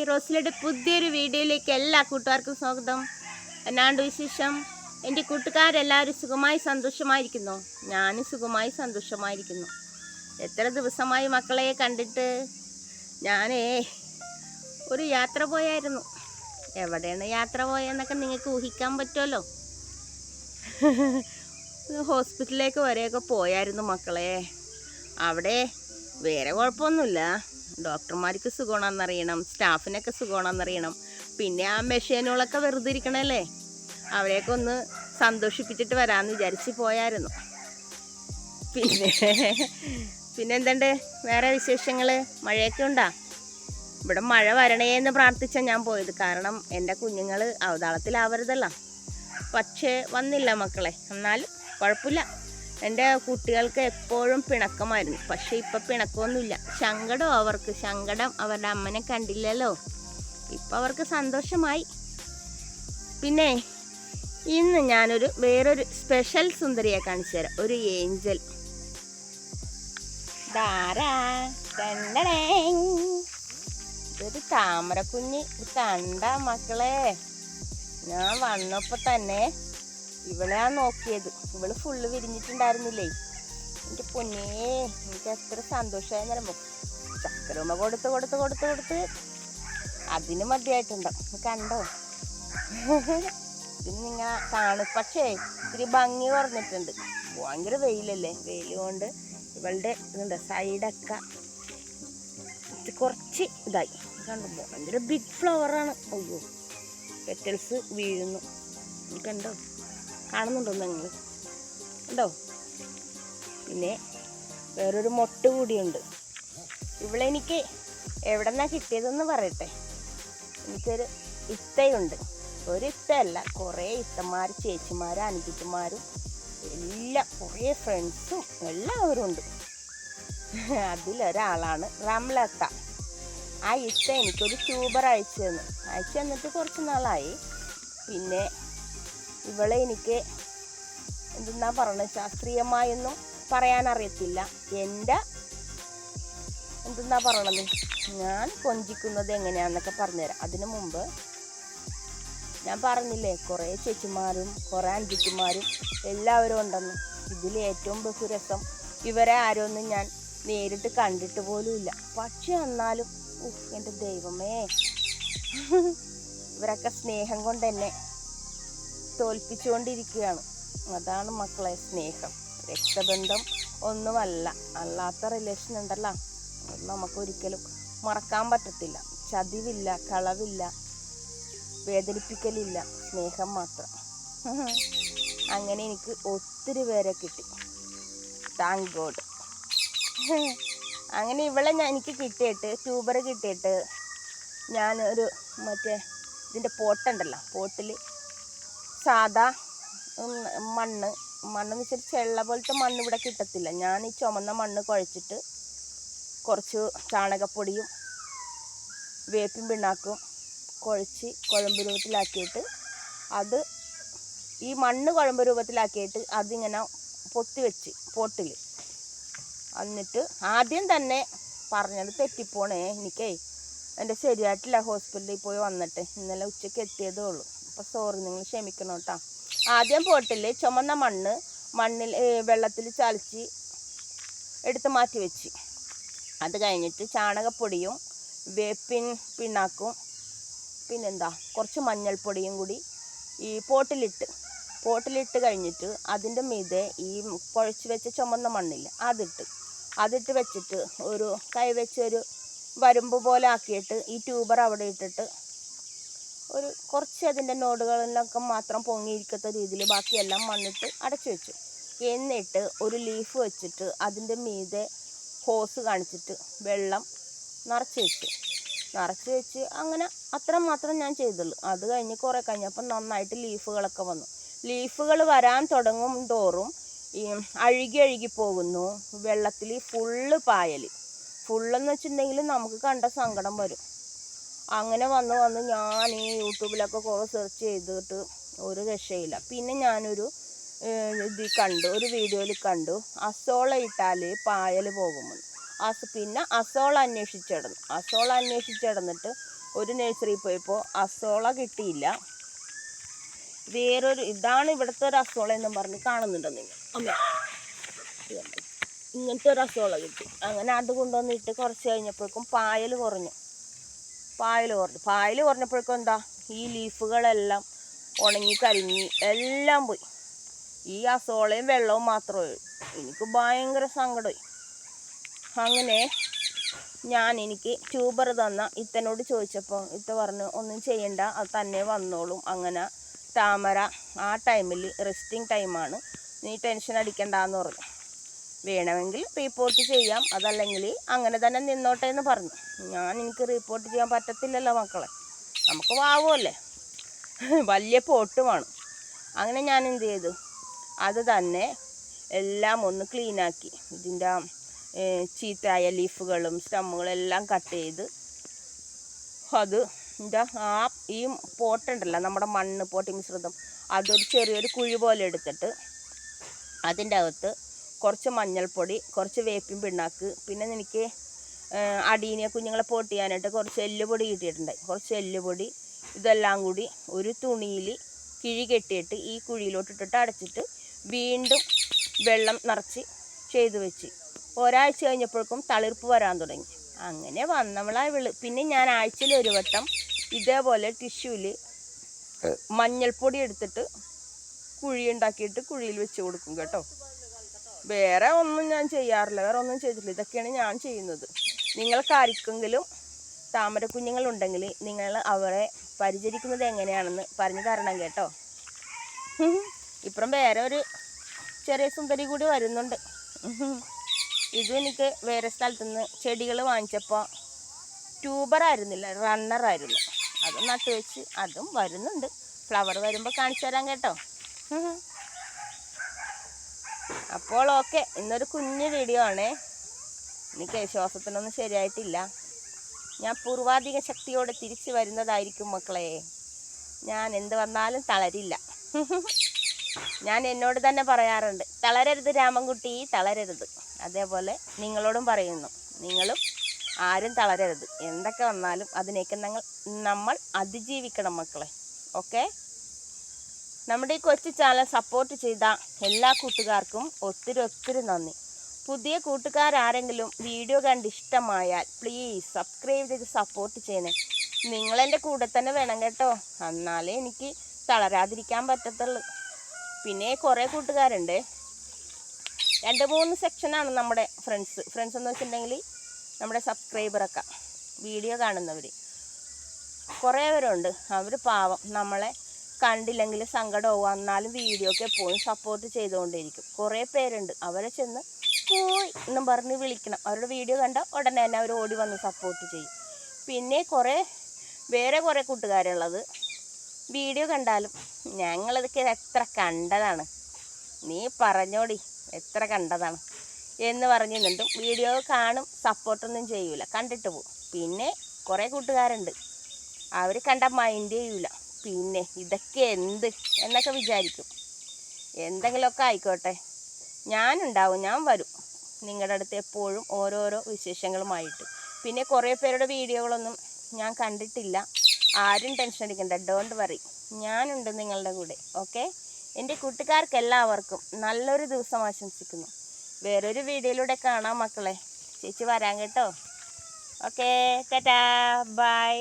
Hi റോസിലയുടെ പുതിയൊരു വീഡിയോയിലേക്ക് എല്ലാ കൂട്ടുകാർക്കും സ്വാഗതം. എന്നാണ്ട് വിശേഷം? എന്റെ കൂട്ടുകാരെല്ലാവരും സുഖമായി സന്തോഷമായിരിക്കുന്നു. ഞാനും സുഖമായി സന്തോഷമായിരിക്കുന്നു. എത്ര ദിവസമായി മക്കളെ കണ്ടിട്ട്? ഞാനേ ഒരു യാത്ര പോയായിരുന്നു. എവിടെയാണ് യാത്ര പോയെന്നൊക്കെ നിങ്ങൾക്ക് ഊഹിക്കാൻ പറ്റുമല്ലോ. ഹോസ്പിറ്റലിലേക്ക് വരെയൊക്കെ പോയായിരുന്നു മക്കളെ. അവിടെ വേറെ കുഴപ്പമൊന്നുമില്ല. ഡോക്ടർമാർക്ക് സുഖമാണെന്നറിയണം സ്റ്റാഫിനൊക്കെ സുഖമാണെന്നറിയണം. പിന്നെ ആ മെഷീനുകളൊക്കെ വെറുതെ ഇരിക്കണല്ലേ? അവരെയൊക്കെ ഒന്ന് സന്തോഷിപ്പിച്ചിട്ട് വരാമെന്ന് വിചാരിച്ച് പോയായിരുന്നു. പിന്നെ പിന്നെ എന്തുണ്ട്? വേറെ വിശേഷങ്ങൾ മഴയൊക്കെ ഉണ്ടാ? ഇവിടെ മഴ വരണേ എന്ന് പ്രാർത്ഥിച്ചാൽ ഞാൻ പോയത്. കാരണം എന്റെ കുഞ്ഞുങ്ങൾ അവതാളത്തിലാവരുതല്ല. പക്ഷേ വന്നില്ല മക്കളെ. എന്നാലും കുഴപ്പമില്ല. എന്റെ കുട്ടികൾക്ക് എപ്പോഴും പിണക്കമായിരുന്നു. പക്ഷേ ഇപ്പം പിണക്കമൊന്നുമില്ല. സങ്കടം അവർക്ക്. സങ്കടം അവരുടെ അമ്മനെ കണ്ടില്ലല്ലോ. ഇപ്പം അവർക്ക് സന്തോഷമായി. പിന്നെ ഇന്ന് ഞാനൊരു വേറൊരു സ്പെഷ്യൽ സുന്ദരിയെ കാണിച്ചു തരാം. ഒരു ഏഞ്ചൽ ഇതൊരു? താമരക്കുഞ്ഞി. കണ്ട മക്കളെ. ഞാൻ വന്നപ്പോ തന്നെ ഇവളെയാ നോക്കിയത്. ഇവൾ ഫുള്ള് വിരിഞ്ഞിട്ടുണ്ടായിരുന്നില്ലേ? എന്റെ പൊന്നേ എനിക്ക് എത്ര സന്തോഷമായി പറയുമ്പോ ചക്കരമ കൊടുത്ത് കൊടുത്ത് കൊടുത്ത് കൊടുത്ത് അതിന് മതിയായിട്ടുണ്ടോ? കണ്ടോ? ഇതിന് നിങ്ങൾ കാണും. പക്ഷേ ഇത്തിരി ഭംഗി കുറഞ്ഞിട്ടുണ്ട്. ഭയങ്കര വെയിലല്ലേ? വെയിൽ കൊണ്ട് ഇവളുടെ ഇതുണ്ട് സൈഡൊക്കെ കുറച്ച് ഇതായി. കണ്ടു? ഭയങ്കര ബിഗ് ഫ്ലവറാണ് അയ്യോ പെറ്റൽസ് വീഴുന്നു. കണ്ടോ? കാണുന്നുണ്ടോ നിങ്ങൾ ഉണ്ടോ പിന്നെ വേറൊരു മൊട്ട് കൂടിയുണ്ട്. ഇവളെനിക്ക് എവിടെ നിന്നാണ് കിട്ടിയതെന്ന് പറയട്ടെ. എനിക്കൊരു ഇത്തയുണ്ട്. ഒരു ഇത്തയല്ല കുറേ ഇത്തമാർ ചേച്ചിമാർ അനുജിത്തുമാരും എല്ലാം കുറേ ഫ്രണ്ട്സും എല്ലാവരും ഉണ്ട്. അതിലൊരാളാണ് റംലത്ത. ആ ഇത്ത എനിക്കൊരു ട്യൂബർ അയച്ചു തന്നു. അയച്ചു തന്നിട്ട് കുറച്ച് നാളായി. പിന്നെ ഇവളെ എനിക്ക് എന്തെന്നാ പറയണത് ശാസ്ത്രീയമായൊന്നും പറയാൻ അറിയത്തില്ല. എന്റെ എന്തെന്നാ പറയണത്? ഞാൻ കൊഞ്ചിക്കുന്നത് എങ്ങനെയാണെന്നൊക്കെ പറഞ്ഞുതരാം. അതിനു മുമ്പ് ഞാൻ പറഞ്ഞില്ലേ കുറേ ചേച്ചിമാരും കുറേ അഞ്ചിത്തിമാരും എല്ലാവരും ഉണ്ടെന്ന്. ഇതിൽ ഏറ്റവും ബഹുരസം ഇവരെ ആരോന്നും ഞാൻ നേരിട്ട് കണ്ടിട്ട് പോലും ഇല്ല. പക്ഷെ എന്നാലും എന്റെ ദൈവമേ. ഇവരൊക്കെ സ്നേഹം കൊണ്ട് എന്നെ തോൽപ്പിച്ചുകൊണ്ടിരിക്കുകയാണ്. അതാണ് മക്കളെ സ്നേഹം. രക്തബന്ധം ഒന്നുമല്ല. അല്ലാത്ത റിലേഷൻ ഉണ്ടല്ലോ. അത് നമുക്കൊരിക്കലും മറക്കാൻ പറ്റത്തില്ല. ചതിവില്ല കളവില്ല വേദനിപ്പിക്കലില്ല. സ്നേഹം മാത്രം. അങ്ങനെ എനിക്ക് ഒത്തിരി പേരെ കിട്ടി. താങ്ക് ഗോഡ് അങ്ങനെ ഇവളെ ഞാൻ എനിക്ക് കിട്ടിയിട്ട് ട്യൂബർ കിട്ടിയിട്ട് ഞാൻ ഒരു മറ്റേ ഇതിന്റെ പോട്ടുണ്ടല്ലോ. പോട്ടിൽ മണ്ണ്. മണ്ണ് മണ്ണെന്ന് വെച്ചാൽ ചെള്ള പോലത്തെ മണ്ണ് ഇവിടെ കിട്ടത്തില്ല. ഞാൻ ഈ ചുമന്ന മണ്ണ് കുഴച്ചിട്ട് കുറച്ച് ചാണകപ്പൊടിയും വേപ്പിൻ പിണ്ണാക്കും കുഴച്ച് കുഴമ്പ് രൂപത്തിലാക്കിയിട്ട് അത് ഈ മണ്ണ് കുഴമ്പ് രൂപത്തിലാക്കിയിട്ട് അതിങ്ങനെ പൊത്തി വെച്ച് പോട്ടിൽ എന്നിട്ട് ആദ്യം തന്നെ പറഞ്ഞത് തെറ്റിപ്പോണേ എനിക്കേ. എന്റെ ശരിയായിട്ടില്ല ഹോസ്പിറ്റലിൽ പോയി വന്നിട്ട്. ഇന്നലെ ഉച്ചയ്ക്ക് എത്തിയതേ ഉള്ളൂ. അപ്പോൾ സോറി നിങ്ങൾ ക്ഷമിക്കണം കേട്ടോ ആദ്യം പോട്ടിൽ ചുമന്ന മണ്ണ് മണ്ണിൽ വെള്ളത്തിൽ ചാലിച്ച് എടുത്ത് മാറ്റി വെച്ച്. അത് കഴിഞ്ഞിട്ട് ചാണകപ്പൊടിയും വേപ്പിൻ പിണ്ണാക്കും പിന്നെന്താ കുറച്ച് മഞ്ഞൾപ്പൊടിയും കൂടി ഈ പോട്ടിലിട്ട് പോട്ടിലിട്ട് കഴിഞ്ഞിട്ട് അതിന്റെ മീതെ ഈ കുഴച്ച് വെച്ച ചുമന്ന മണ്ണില്ല അതിട്ട്. അതിട്ട് വെച്ചിട്ട് ഒരു കൈ വെച്ച് ഒരു വരമ്പ് പോലെ ആക്കിയിട്ട് ഈ ട്യൂബർ അവിടെ ഇട്ടിട്ട് ഒരു കുറച്ച് അതിന്റെ നോടുകളിലൊക്കെ മാത്രം പൊങ്ങിയിരിക്കത്ത രീതിയിൽ ബാക്കിയെല്ലാം മണ്ണിട്ട് അടച്ചു വെച്ചു. എന്നിട്ട് ഒരു ലീഫ് വെച്ചിട്ട് അതിന്റെ മീതെ ഹോസ് കാണിച്ചിട്ട് വെള്ളം നിറച്ച് വെച്ചു. നിറച്ച് വെച്ച് അങ്ങനെ അത്ര മാത്രം ഞാൻ ചെയ്തുള്ളൂ. അത് കഴിഞ്ഞ് കുറേ കഴിഞ്ഞപ്പോൾ നന്നായിട്ട് ലീഫുകളൊക്കെ വന്നു. ലീഫുകൾ വരാൻ തുടങ്ങും തോറും ഈ അഴുകി അഴുകി പോകുന്നു. വെള്ളത്തിൽ ഫുള്ള് പായൽ. ഫുള്ളെന്ന് വെച്ചിട്ടുണ്ടെങ്കിൽ നമുക്ക് കണ്ട സങ്കടം വരും. അങ്ങനെ വന്ന് വന്ന് ഞാൻ ഈ യൂട്യൂബിലൊക്കെ കുറേ സെർച്ച് ചെയ്തിട്ട് ഒരു രക്ഷയില്ല. പിന്നെ ഞാനൊരു ഇത് കണ്ടു ഒരു വീഡിയോയിൽ കണ്ടു. അസോള ഇട്ടാൽ പായൽ പോകുമെന്ന്. അസ് പിന്നെ അസോള അന്വേഷിച്ചിടന്നു അസോള അന്വേഷിച്ചിടന്നിട്ട് ഒരു നഴ്സറി പോയപ്പോൾ അസോള കിട്ടിയില്ല. വേറൊരു ഇതാണ് ഇവിടുത്തെ ഒരു അസോള എന്നും പറഞ്ഞ് കാണുന്നുണ്ടോ നിങ്ങൾ? അമ്മ? ഇങ്ങനത്തെ ഒരു അസോള കിട്ടി. അങ്ങനെ അത് കൊണ്ടുവന്നിട്ട് കുറച്ച് കഴിഞ്ഞപ്പോഴേക്കും പായൽ കുറഞ്ഞു. പായൽ കുറഞ്ഞു. പായൽ കുറഞ്ഞപ്പോഴേക്കും എന്താ? ഈ ലീഫുകളെല്ലാം ഉണങ്ങി കരിഞ്ഞി എല്ലാം പോയി. ഈ അസോളയും വെള്ളവും മാത്രമേ എനിക്ക് ഭയങ്കര സങ്കടമായി. അങ്ങനെ ഞാൻ എനിക്ക് ട്യൂബർ തന്ന ഇത്തനോട് ചോദിച്ചപ്പോൾ ഇത്ത പറഞ്ഞു ഒന്നും ചെയ്യണ്ട അത് തന്നെ വന്നോളും. അങ്ങനെ താമര ആ ടൈമിൽ റെസ്റ്റിംഗ് ടൈമാണ് നീ ടെൻഷൻ അടിക്കണ്ടെന്ന് പറഞ്ഞു. വേണമെങ്കിൽ റിപ്പോർട്ട് ചെയ്യാം. അതല്ലെങ്കിൽ അങ്ങനെ തന്നെ നിന്നോട്ടെ എന്ന് പറഞ്ഞു. ഞാൻ എനിക്ക് റിപ്പോർട്ട് ചെയ്യാൻ പറ്റത്തില്ലല്ലോ മക്കളെ. നമുക്ക് വാവുമല്ലേ? വലിയ പോട്ട് വേണം. അങ്ങനെ ഞാൻ എന്ത് ചെയ്തു? അത് തന്നെ എല്ലാം ഒന്ന് ക്ലീനാക്കി ഇതിന്റെ ചീത്തയായ ലീഫുകളും സ്റ്റമ്മുകളും എല്ലാം കട്ട് ചെയ്ത് അത് എന്താ ആ ഈ പോട്ടുണ്ടല്ലോ നമ്മുടെ മണ്ണ് പോട്ടി മിശ്രിതം അതൊരു ചെറിയൊരു കുഴി പോലെ എടുത്തിട്ട് അതിന്റെ അകത്ത് കുറച്ച് മഞ്ഞൾപ്പൊടി കുറച്ച് വേപ്പിൻ പിണ്ണാക്ക് പിന്നെ എനിക്ക് അടീനെ കുഞ്ഞുങ്ങളെ പോട്ട് ചെയ്യാനായിട്ട് കുറച്ച് എല്ലുപൊടി കിട്ടിയിട്ടുണ്ട്. കുറച്ച് എല്ലുപൊടി ഇതെല്ലാം കൂടി ഒരു തുണിയിൽ കിഴി കെട്ടിയിട്ട് ഈ കുഴിയിലോട്ട് ഇട്ടിട്ട് അടച്ചിട്ട് വീണ്ടും വെള്ളം നിറച്ച് ചെയ്തു വെച്ച്. ഒരാഴ്ച കഴിഞ്ഞപ്പോഴേക്കും തളിർപ്പ് വരാൻ തുടങ്ങി. അങ്ങനെ വന്നവളാ വിൾ പിന്നെ ഞാൻ ആഴ്ചയിൽ ഒരു വട്ടം ഇതേപോലെ ടിഷ്യൂവിൽ മഞ്ഞൾപ്പൊടി എടുത്തിട്ട് കുഴി ഉണ്ടാക്കിയിട്ട് കുഴിയിൽ വെച്ച് കൊടുക്കും കേട്ടോ. വേറെ ഒന്നും ഞാൻ ചെയ്യാറില്ല. വേറെ ഒന്നും ചെയ്തിട്ടില്ല. ഇതൊക്കെയാണ് ഞാൻ ചെയ്യുന്നത്. നിങ്ങൾക്ക് ആർക്കെങ്കിലും താമര കുഞ്ഞുങ്ങളുണ്ടെങ്കിൽ നിങ്ങൾ അവരെ പരിചരിക്കുന്നത് എങ്ങനെയാണെന്ന് പറഞ്ഞു തരണം കേട്ടോ. ഇപ്പുറം വേറെ ഒരു ചെറിയ സുന്ദരി കൂടി വരുന്നുണ്ട്. ഇതും എനിക്ക് വേറെ സ്ഥലത്തു നിന്ന് ചെടികൾ വാങ്ങിച്ചപ്പോൾ റണ്ണർ ആയിരുന്നു. അത് നട്ടുവെച്ച് അതും വരുന്നുണ്ട്. ഫ്ലവർ വരുമ്പോൾ കാണിച്ചു തരാം കേട്ടോ. അപ്പോൾ ഓക്കെ ഇന്നൊരു കുഞ്ഞു വീഡിയോ ആണേ. എനിക്ക് ശ്വാസത്തിനൊന്നും ശരിയായിട്ടില്ല. ഞാൻ പൂർവാധിക ശക്തിയോടെ തിരിച്ചു വരുന്നതായിരിക്കും മക്കളെ. ഞാൻ എന്ത് വന്നാലും തളരില്ല. ഞാൻ എന്നോട് തന്നെ പറയാറുണ്ട് തളരരുത് രാമൻകുട്ടി തളരരുത്. അതേപോലെ നിങ്ങളോടും പറയുന്നു നിങ്ങളും ആരും തളരരുത്. എന്തൊക്കെ വന്നാലും അതിനേക്ക് നമ്മൾ അതിജീവിക്കണം മക്കളെ. ഓക്കെ? നമ്മുടെ ഈ കൊച്ചു ചാനൽ സപ്പോർട്ട് ചെയ്ത എല്ലാ കൂട്ടുകാർക്കും ഒത്തിരി ഒത്തിരി നന്ദി. പുതിയ കൂട്ടുകാരാരെങ്കിലും വീഡിയോ കണ്ട് ഇഷ്ടമായാൽ പ്ലീസ് സബ്സ്ക്രൈബ് ചെയ്ത് സപ്പോർട്ട് ചെയ്യണേ. നിങ്ങളെന്റെ കൂടെ തന്നെ വേണം കേട്ടോ. എന്നാലേ എനിക്ക് തളരാതിരിക്കാൻ പറ്റത്തുള്ളൂ. പിന്നെ കുറേ കൂട്ടുകാരുണ്ട്. രണ്ട് മൂന്ന് സെക്ഷനാണ് നമ്മുടെ ഫ്രണ്ട്സ് ഫ്രണ്ട്സ് എന്ന് വെച്ചിട്ടുണ്ടെങ്കിൽ നമ്മുടെ സബ്സ്ക്രൈബറൊക്കെ വീഡിയോ കാണുന്നവർ കുറേ പേരുണ്ട്. അവർ പാവം. നമ്മളെ കണ്ടില്ലെങ്കിൽ സങ്കടമാവും എന്നാലും വീഡിയോക്ക് എപ്പോഴും സപ്പോർട്ട് ചെയ്തുകൊണ്ടിരിക്കും. കുറേ പേരുണ്ട്. അവരെ ചെന്ന് പോയി എന്നും പറഞ്ഞ് വിളിക്കണം. അവരുടെ വീഡിയോ കണ്ട ഉടനെ തന്നെ അവർ ഓടി വന്ന് സപ്പോർട്ട് ചെയ്യും. പിന്നെ കുറേ വേറെ കുറേ കൂട്ടുകാരുള്ളത്. വീഡിയോ കണ്ടാലും ഞങ്ങളിതൊക്കെ എത്ര കണ്ടതാണ്. നീ പറഞ്ഞോടി എത്ര കണ്ടതാണ് എന്ന് പറഞ്ഞു നിന്നിട്ടും വീഡിയോ കാണും സപ്പോർട്ടൊന്നും ചെയ്യൂല. കണ്ടിട്ട് പോകും പിന്നെ കുറേ കൂട്ടുകാരുണ്ട്. അവർ കണ്ട മൈൻഡ് ചെയ്യൂല. പിന്നെ ഇതൊക്കെ എന്ത് എന്നൊക്കെ വിചാരിക്കും. എന്തെങ്കിലുമൊക്കെ ആയിക്കോട്ടെ. ഞാനുണ്ടാവും ഞാൻ വരും. നിങ്ങളുടെ അടുത്ത് എപ്പോഴും ഓരോരോ വിശേഷങ്ങളുമായിട്ട്. പിന്നെ കുറേ പേരുടെ വീഡിയോകളൊന്നും ഞാൻ കണ്ടിട്ടില്ല. ആരും ടെൻഷൻ അടിക്കണ്ട ഡോണ്ട് വറി ഞാനുണ്ട് നിങ്ങളുടെ കൂടെ ഓക്കെ എന്റെ കൂട്ടുകാർക്ക് എല്ലാവർക്കും നല്ലൊരു ദിവസം ആശംസിക്കുന്നു. വേറൊരു വീഡിയോയിലൂടെ കാണാം മക്കളെ. ചേച്ചി വരാം കേട്ടോ. Okay tata bye